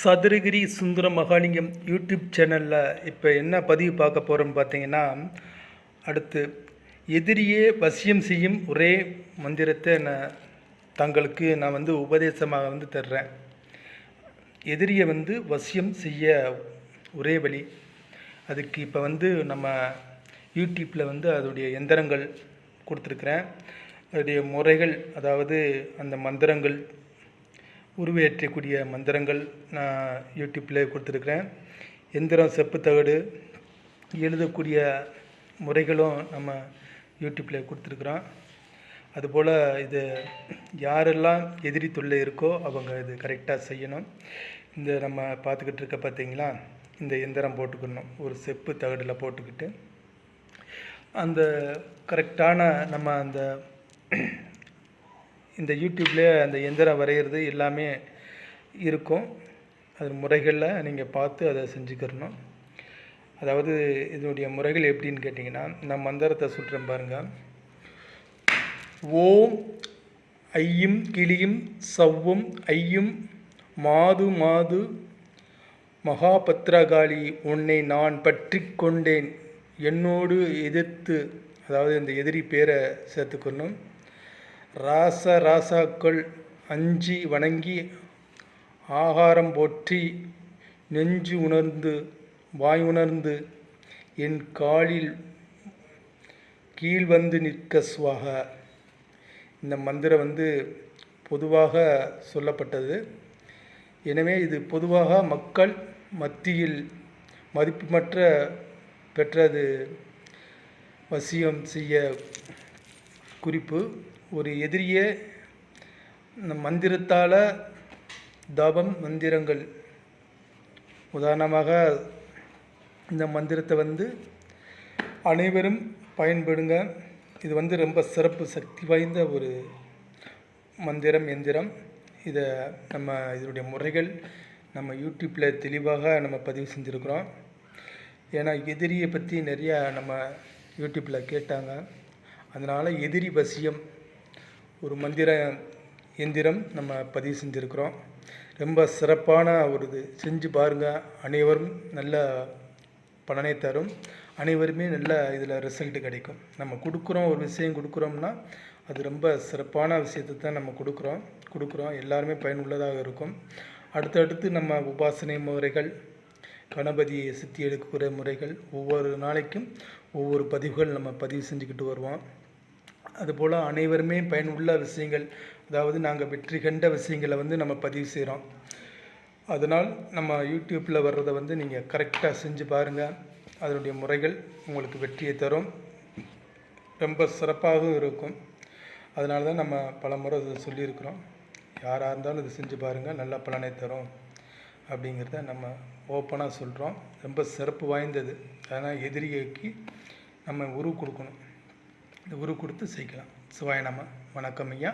சதுரகிரி சுந்தர Mahalingam YouTube சேனலில் இப்போ என்ன பதிவு பார்க்க போகிறோம்னு பார்த்தீங்கன்னா அடுத்து எதிரியே வசியம் செய்யும் ஒரே மந்திரத்தை நான் தங்களுக்கு நான் வந்து உபதேசமாக வந்து தர்றேன். எதிரியை வந்து வசியம் செய்ய ஒரே வழி. அதுக்கு இப்போ வந்து நம்ம யூடியூப்பில் வந்து அதோடைய எந்திரங்கள் கொடுத்துருக்குறேன். அதோடைய முறைகள் அதாவது அந்த மந்திரங்கள் உருவேற்றக்கூடிய மந்திரங்கள் நான் யூடியூப்பில் கொடுத்துருக்குறேன். எந்திரம் செப்பு தகடு எழுதக்கூடிய முறைகளும் நம்ம யூடியூப்பில் கொடுத்துருக்குறோம். அதுபோல் இது யாரெல்லாம் எதிரி தொல்லை இருக்கோ அவங்க இது கரெக்டாக செய்யணும். இந்த நம்ம பார்த்துக்கிட்டு இருக்க பார்த்தீங்களா? இந்த எந்திரம் போட்டுக்கணும். ஒரு செப்பு தகடில் போட்டுக்கிட்டு. அந்த கரெக்டான நம்ம அந்த இந்த யூடியூப்லேயே அந்த எந்திரம் வரைகிறது எல்லாமே இருக்கும். அது முறைகளில் நீங்கள் பார்த்து அதை செஞ்சுக்கிறணும். அதாவது இதனுடைய முறைகள் எப்படின்னு கேட்டிங்கன்னா நான் மந்திரத்தை சொல்கிறேன் பாருங்கள் ஓம் ஐயும் கிளியும் சவ்வும் ஐயும் மாது மாது மகாபத்ரகாளி உன்னை நான் பற்றி கொண்டேன். என்னோடு எதிர்த்து அதாவது இந்த எதிரி பேரை சேர்த்துக்கணும் ராச ராசாக்கள் அஞ்சி வணங்கி ஆகாரம் போற்றி நெஞ்சு உணர்ந்து வாய் உணர்ந்து என் காலில் கீழ் வந்து நிற்க சுவாக. இந்த மந்திரம் வந்து பொதுவாக சொல்லப்பட்டது. எனவே இது பொதுவாக மக்கள் மத்தியில் மதிப்புமற்ற பெற்றது வசியம் செய்ய குறிப்பு. ஒரு எதிரியை இந்த மந்திரத்தால் தபம் மந்திரங்கள். உதாரணமாக இந்த மந்திரத்தை வந்து அனைவரும் பயன்படுங்க. இது வந்து ரொம்ப சிறப்பு சக்தி வாய்ந்த ஒரு மந்திரம் எந்திரம். இதை நம்ம இதனுடைய முறைகள் நம்ம யூடியூப்பில் தெளிவாக நம்ம பதிவு செஞ்சுருக்குறோம். ஏன்னா எதிரியை பற்றி நிறையா நம்ம யூடியூப்பில் கேட்டாங்க. அதனால் எதிரி வசியம் ஒரு மந்திர எந்திரம் நம்ம பதிவு செஞ்சுருக்கிறோம். ரொம்ப சிறப்பான ஒரு இது. செஞ்சு பாருங்கள் அனைவரும் நல்ல பலனை தரும். அனைவருமே நல்ல இதில் ரிசல்ட்டு கிடைக்கும். நம்ம கொடுக்குறோம் ஒரு விஷயம் கொடுக்குறோம்னா அது ரொம்ப சிறப்பான விஷயத்தை தான் நம்ம கொடுக்குறோம். கொடுக்குறோம். எல்லாருமே பயனுள்ளதாக இருக்கும். அடுத்தடுத்து நம்ம உபாசனை முறைகள் கணபதியை சுற்றி எடுக்கிற முறைகள் ஒவ்வொரு நாளைக்கும் ஒவ்வொரு பதிவுகள் நம்ம பதிவு செஞ்சுக்கிட்டு வருவோம். அதுபோல் அனைவருமே பயனுள்ள விஷயங்கள் அதாவது நாங்கள் வெற்றி கண்ட விஷயங்களை வந்து நம்ம பதிவு செய்கிறோம் அதனால் நம்ம யூடியூப்பில் வர்றதை வந்து நீங்கள் கரெக்டாக செஞ்சு பாருங்கள் அதனுடைய முறைகள் உங்களுக்கு வெற்றியை தரும். ரொம்ப சிறப்பாகவும் இருக்கும். அதனால தான் நம்ம பல முறை இதை சொல்லியிருக்கிறோம். யாராக இருந்தாலும் இது செஞ்சு பாருங்கள் நல்ல பலனை தரும் அப்படிங்கிறத நம்ம ஓப்பனாக சொல்கிறோம் ரொம்ப சிறப்பு வாய்ந்தது. அதனால் எதிரிக்கு நம்ம உருவு கொடுக்கணும். இந்த உரு கொடுத்து செய்யலாம் சிவாய நம்ம வணக்கம் ஐயா.